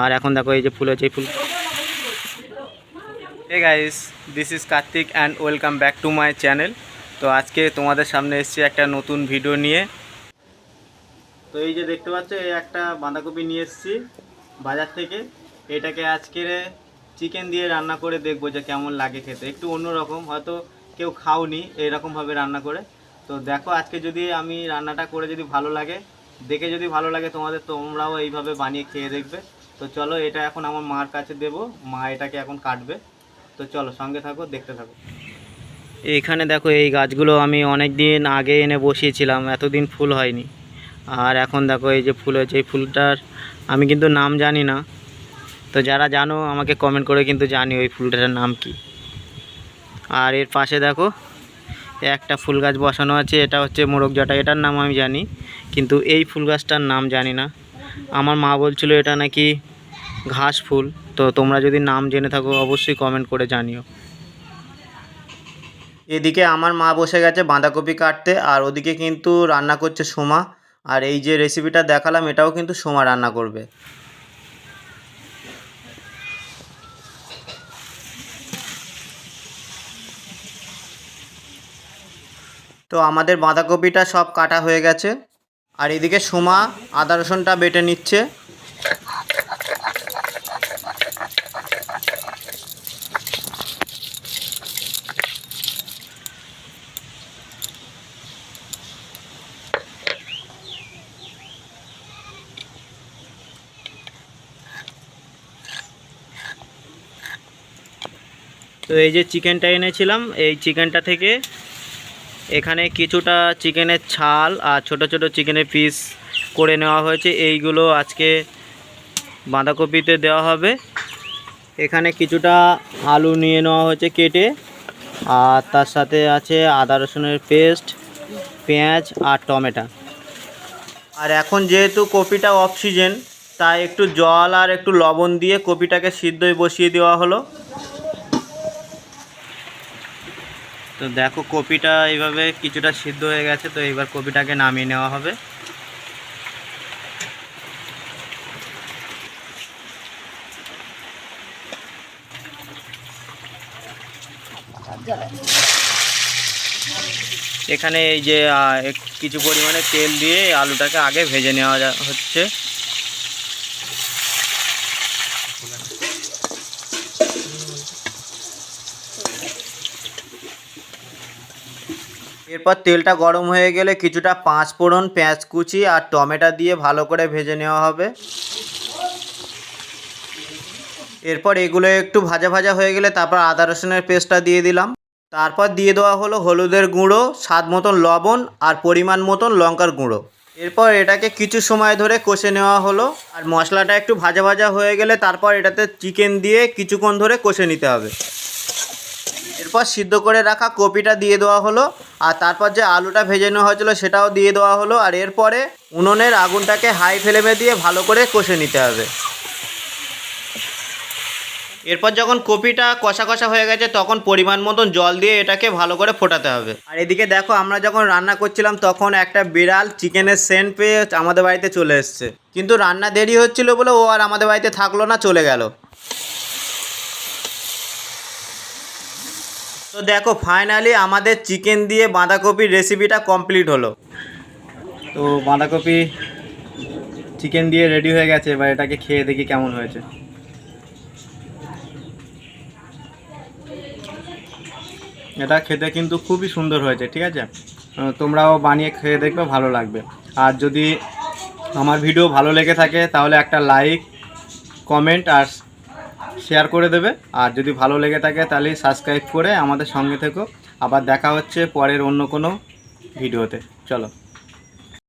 আর এখন দেখো এই যে ফুল হচ্ছে এই ফুল। Hey guys this is Kartik and welcome back to my channel তো আজকে তোমাদের সামনে এসেছি একটা নতুন ভিডিও নিয়ে। তো এই যে দেখতে পাচ্ছ, এই একটা বাঁধাকপি নিয়ে এসছি বাজার থেকে। এটাকে আজকের চিকেন দিয়ে রান্না করে দেখব যে কেমন লাগে খেতে। একটু অন্যরকম, হয়তো কেউ খাওনি এইরকমভাবে রান্না করে। তো দেখো, আজকে যদি আমি রান্নাটা করে যদি ভালো লাগে, দেখে যদি ভালো লাগে তোমাদের, তোমরাও এইভাবে বানিয়ে খেয়ে দেখবে। তো চলো এটা এখন আমার মার কাছে দেবো। মা এটাকে এখন কাটবে। তো চলো সঙ্গে থাকো, দেখতে থাকো। এইখানে দেখো, এই গাছগুলো আমি অনেক দিন আগে এনে বসিয়েছিলাম, এতদিন ফুল হয়নি। আর এখন দেখো, এই যে ফুল হয়েছে, এই ফুলটার আমি কিন্তু নাম জানি না। তো যারা জানো, আমাকে কমেন্ট করে কিন্তু জানি ওই ফুলটার নাম কি। আর এর পাশে দেখো, একটা ফুল গাছ বসানো আছে, এটা হচ্ছে মোরগ জটা, এটার নাম আমি জানি। কিন্তু এই ফুল গাছটার নাম জানি না। আমার মা বলছিল এটা নাকি ঘাস ফুল। তো তোমরা যদি নাম জেনে থাকো, অবশ্যই কমেন্ট করে জানিও। এদিকে আমার মা বসে গেছে বাঁধাকপি কাটতে, আর ওদিকে কিন্তু রান্না করছে সোমা। আর এই যে রেসিপিটা দেখালাম, এটাও কিন্তু সোমা রান্না করবে। তো আমাদের বাঁধাকপিটা সব কাটা হয়ে গেছে। আর এদিকে সোমা আদা রসুনটা বেটে নিচ্ছে। তো এই যে চিকেনটা এনেছিলাম, এই চিকেনটা থেকে এখানে কিছুটা চিকেনের ছাল আর ছোট ছোট চিকেনের পিস করে নেওয়া হয়েছে। এইগুলো আজকে বাঁধাকপিতে দেওয়া হবে। এখানে কিছুটা আলু নিয়ে নেওয়া হয়েছে কেটে। আর তার সাথে আছে আদা রসুনের পেস্ট, পেঁয়াজ আর টমেটো। আর এখন যেহেতু কপিটা অফ সিজন তাই একটু জল আর একটু লবণ দিয়ে কপিটাকে সিদ্ধই বসিয়ে দেওয়া হলো। তো দেখো কপিটা এইভাবে কিছুটা সিদ্ধ হয়ে গেছে, তো এবার কপিটাকে নামিয়ে নেওয়া হবে। এখানে এই যে কিছু পরিমাণে তেল দিয়ে আলুটাকে আগে ভেজে নেওয়া হচ্ছে। এরপর তেলটা গরম হয়ে গেলে কিছুটা পাঁচ ফোড়ন, পেঁয়াজ কুচি আর টমেটো দিয়ে ভালো করে ভেজে নেওয়া হবে। এরপর এগুলো একটু ভাজা ভাজা হয়ে গেলে তারপর আদা রসুনের পেস্টটা দিয়ে দিলাম। তারপর দিয়ে দেওয়া হলো হলুদের গুঁড়ো, স্বাদ মতন লবণ আর পরিমাণ মতন লঙ্কার গুঁড়ো। এরপর এটাকে কিছু সময় ধরে কষে নেওয়া হলো আর মশলাটা একটু ভাজা ভাজা হয়ে গেলে তারপর এটাতে চিকেন দিয়ে কিছুক্ষণ ধরে কষে নিতে হবে। এরপর সিদ্ধ করে রাখা কপিটা দিয়ে দেওয়া হলো, আর তারপর যে আলুটা ভেজে নেওয়া হয়েছিল সেটাও দিয়ে দেওয়া হলো, আর এরপরে উনুনের আগুনটাকে হাই ফ্লেমে দিয়ে ভালো করে কষে নিতে হবে। এরপর যখন কপিটা কষা কষা হয়ে গেছে, তখন পরিমাণ মতন জল দিয়ে এটাকে ভালো করে ফোটাতে হবে। আর এদিকে দেখো, আমরা যখন রান্না করছিলাম, তখন একটা বিড়াল চিকেনের সেন্ট পেয়ে আমাদের বাড়িতে চলে এসছে। কিন্তু রান্না দেরি হচ্ছিল বলে ও আর আমাদের বাড়িতে থাকল না, চলে গেল। তো দেখো ফাইনালি আমাদের চিকেন দিয়ে বাঁধাকপির রেসিপিটা কমপ্লিট হলো। তো বাঁধাকপি চিকেন দিয়ে রেডি হয়ে গেছে, এবার এটাকে খেয়ে দেখি কেমন হয়েছে। এটা খেতে কিন্তু খুবই সুন্দর হয়েছে, ঠিক আছে? তোমরাও বানিয়ে খেয়ে দেখবে, ভালো লাগবে। আর যদি আমার ভিডিও ভালো লেগে থাকে, তাহলে একটা লাইক কমেন্ট আর শেয়ার করে দেবে। আর যদি ভালো লেগে থাকে তাহলে সাবস্ক্রাইব করে আমাদের সঙ্গে থেকো। আবার দেখা হচ্ছে পরের অন্য কোনো ভিডিওতে। চলো।